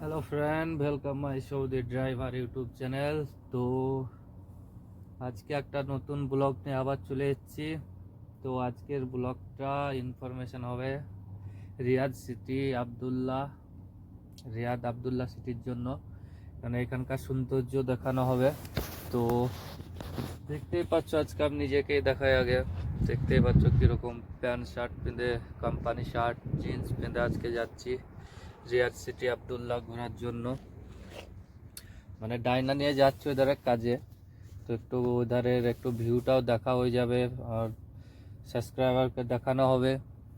Hello friend welcome my Saudi driver YouTube channel তো আজকে একটা নতুন ব্লগ নিয়ে আবার চলে এসেছি। তো আজকের ব্লগটা ইনফরমেশন হবে Riyadh city Abdullah, Riyadh Abdullah সিটির জন্য। কারণ এখানকার সৌন্দর্য দেখানো হবে। তো দেখতেই পাচ্ছ আজকে আমি নিজেকেই দেখাই আগে। দেখতেই পাচ্ছ কীরকম প্যান্ট শার্ট পিঁধে কোম্পানি শার্ট জিন্স পিঁধে আজকে যাচ্ছি। রিয়াদ সিটি আবদুল্লাহ ঘোরার জন্য। মানে ডাইনা নিয়ে যাচ্ছে ওইধারের কাজে। তো একটু ওইধারের একটু ভিউটাও দেখা হয়ে যাবে আর সাবস্ক্রাইবারকে দেখানো হবে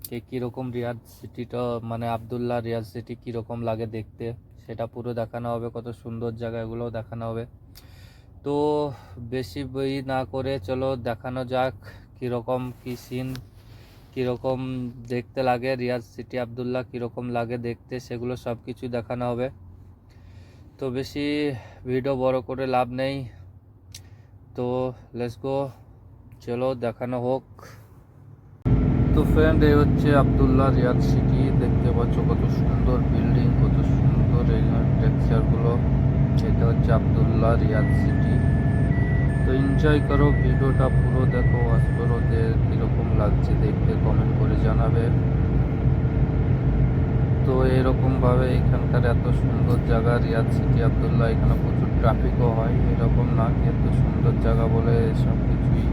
কে কীরকম রিয়াদ সিটিটা মানে আবদুল্লাহ রিয়াদ সিটি কীরকম লাগে দেখতে। সেটা পুরো দেখানো হবে, কত সুন্দর জায়গাগুলোও দেখানো হবে। তো বেশি বই না করে চলো দেখানো যাক কীরকম কী সিন কীরকম দেখতে লাগে, রিয়াজ সিটি আবদুল্লাহ কীরকম লাগে দেখতে, সেগুলো সব কিছু দেখানো হবে। তো বেশি ভিডিও বড় করে লাভ নেই। তো লেটস গো চলো দেখানো হোক। তো ফ্রেন্ড এই হচ্ছে আবদুল্লাহ রিয়াদ সিটি। দেখতে পাচ্ছ কত সুন্দর বিল্ডিং কত সুন্দর এই টেক্সচারগুলো এটা হচ্ছে আবদুল্লাহ রিয়াদ সিটি। তো এনজয় করো, ভিডিওটা পুরো দেখো আসপর ওদের কীরকম লাগছে দেখতে কমেন্ট করে জানাবে। তো এরকমভাবে এখানকার এত সুন্দর জায়গা রিয়াদ সিটি আবদুল্লাহ এখানে প্রচুর ট্রাফিকও হয়, এরকম না কি এত সুন্দর জায়গা বলে সব কিছুই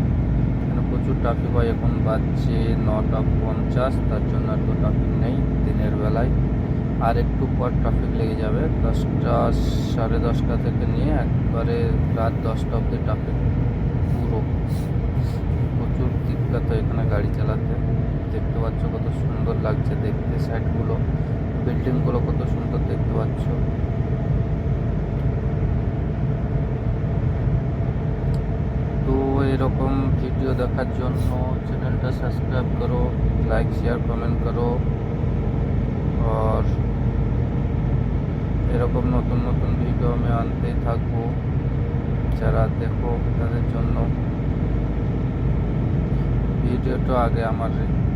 এখানে প্রচুর ট্রাফিক হয়, এখন বাজছে নটা পঞ্চাশ, তার জন্য এত ট্রাফিক নেই দিনের বেলায়। আর একটু পর ট্রাফিক লেগে যাবে। দশটা, সাড়ে দশটা থেকে নিয়ে একবারে রাত দশটা অবধি ট্রাফিক পুরো। প্রচুর দিক্কত এখানে গাড়ি চালাতে। দেখতে পাচ্ছ কত সুন্দর লাগছে দেখতে সাইডগুলো বিল্ডিংগুলো কত সুন্দর দেখতে পাচ্ছ। তো এরকম ভিডিও দেখার জন্য চ্যানেলটা সাবস্ক্রাইব করো লাইক শেয়ার কমেন্ট করো। আর এরকম নতুন নতুন ভিডিও আমি আনতেই থাকব। যারা দেখো তাদের জন্য। ভিডিওটা আগে আমার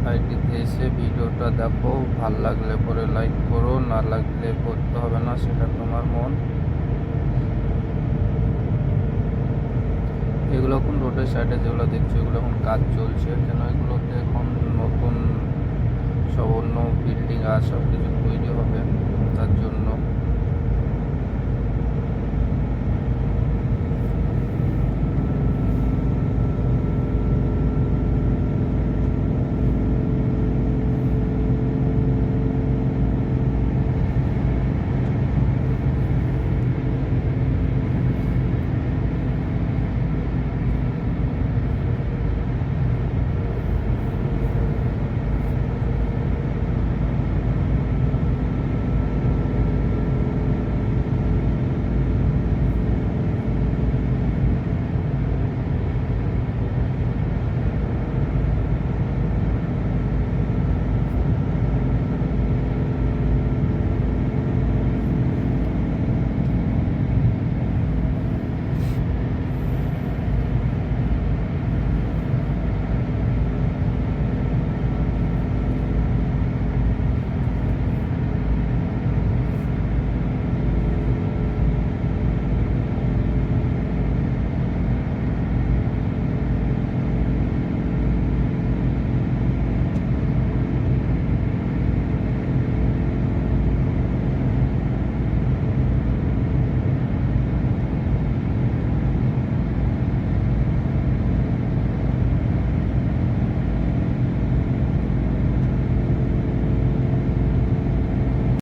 আইডিতে এসে ভিডিওটা দেখো। ভালো লাগলে পরে লাইক করো, না লাগলে করতে হবে না, সেটা তোমার মন। এগুলো এখন রোডের সাইডে যেগুলো দেখছ, এগুলো এখন কাজ চলছে, কেন নতুন সব অন্য বিল্ডিং আর সব কিছু তৈরি হবে তার জন্য।